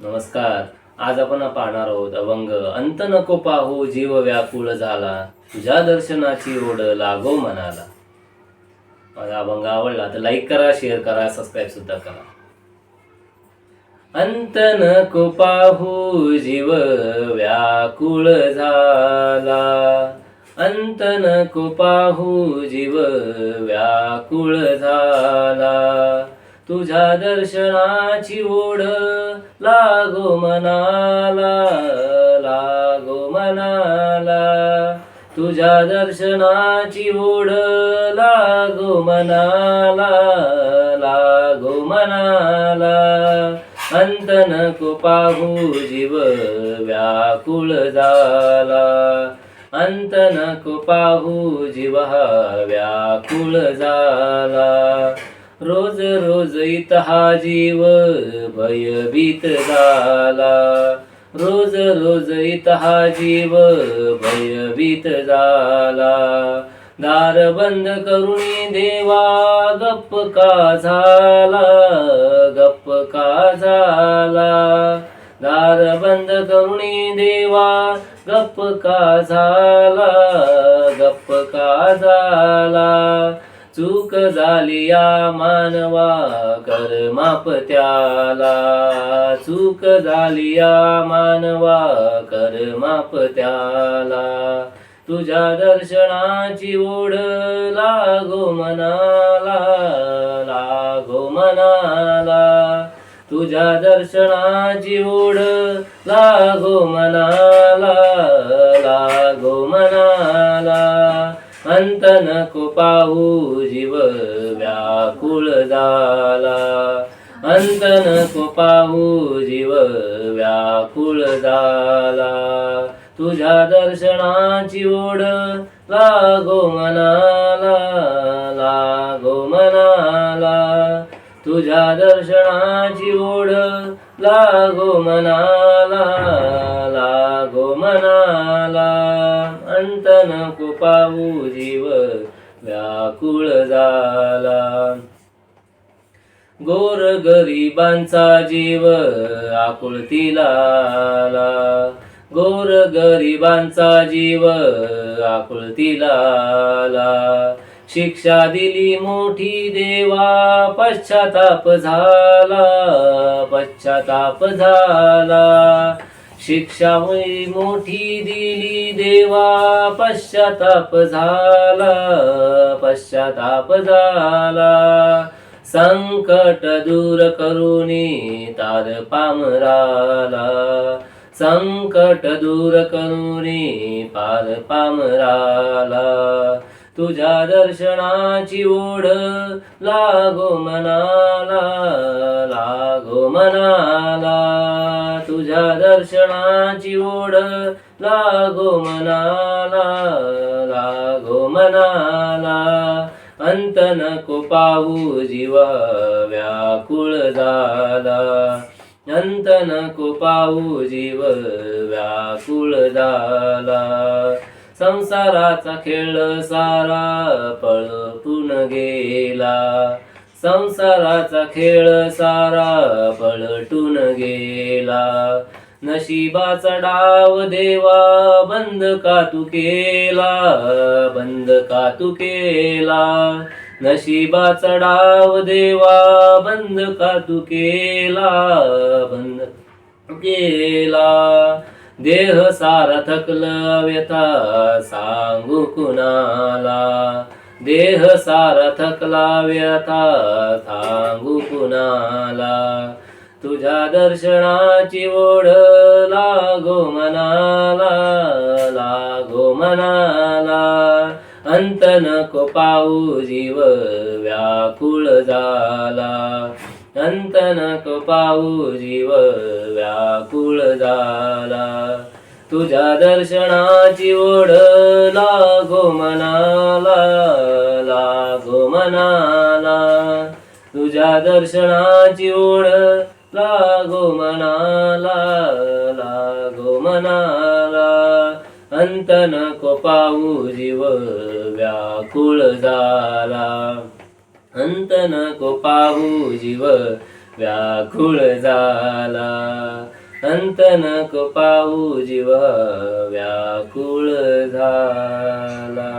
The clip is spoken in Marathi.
नमस्कार. आज आपण पाहणार आहोत अभंग अंत नको पाहू जीव व्याकुळ झाला तुझ्या दर्शनाची ओढ लागो मनाला. माझा अभंग आवडला तर लाईक करा शेअर करा सबस्क्राईब सुद्धा करा. अंत नको पाहू जीव व्याकुळ झाला अंत नको पाहू जीव व्याकुळ झाला तुझ्या दर्शनाची ओढ लागो मनाला लागो मनाला. तुझ्या दर्शनाची ओढ लागो मनाला लागो मनाला. अंत नको पाहू जीव व्याकुळ झाला अंत नको पाहू जीव हा व्याकुळ झाला रोज रोज इतहा जीव भयभीत झाला. रोज रोज इतहा जीव भयभीत झाला. दार बंद करून देवा गप्प का झाला? गप्प का झाला? दार बंद करुणी देवा गप्प का झाला? गप्प का झाला? चूक झाली या मानवा कर माप त्याला चूक झाली या मानवा कर माप त्याला तुझ्या दर्शनाची ओढ लागो मनाला लागो मनाला. तुझ्या दर्शनाची ओढ लागो मनाला लागो मना अंत नको पाहू जीव व्याकुळ झाला अंत नको पाहू जीव व्याकुळ झाला तुझ्या दर्शनाची ओढ लागो मनाला लागो मनाला. तुझ्या दर्शनाची ओढ लागो मनाला लागो मनाला अंत नको पाहू जीव व्याकुळ झाला गोर गरिबांचा जीव आकुळतीला आला गोर गरिबांचा जीव आकुळतीला आला शिक्षा दिली मोठी देवा पश्चाताप झाला पश्चाताप झाला. शिक्षा मोठी दिली देवा पश्चाताप झाला पश्चाताप झाला. संकट दूर करुणी तार पामराला. संकट दूर करुणी पार पामराला. तुझ्या दर्शनाची ओढ लागो मनाला लागो मनाला. तुझ्या दर्शनाची ओढ लागो मनाला लागो मनाला. अंत नको पाहू जीव व्याकुळ झाला. अंत नको पाहू जीव व्याकुळ झाला. संसाराचा खेळ सारा पळटून गेला. संसाराचा खेळ सारा पळटून गेला. नशिबाचा डाव देवा बंद का तू केला? बंद का तू केला? नशिबाचा डाव देवा बंद का तू केला? बंद केला. देह सारा थकला सांगू कुणाला? देह सारा थकला व्यथा सांगू कुणाला? तुझ्या दर्शनाची ओढ लागो मनाला लागो मनाला. अंत नको पाऊ जीव व्याकुळ झाला अंत नको पाऊ जीव व्याकुळ झाला तुझ्या दर्शनाची ओढ लागो मनाला लागो मनाला. तुझ्या दर्शनाची ओढ लागो मनाला लागो मनाला. अंत नको पाऊ जीव व्याकुळ झाला. अंत नको पाऊ जीव व्याकुळ झाला. संत नक पाऊ जीव व्याकुळ झाला.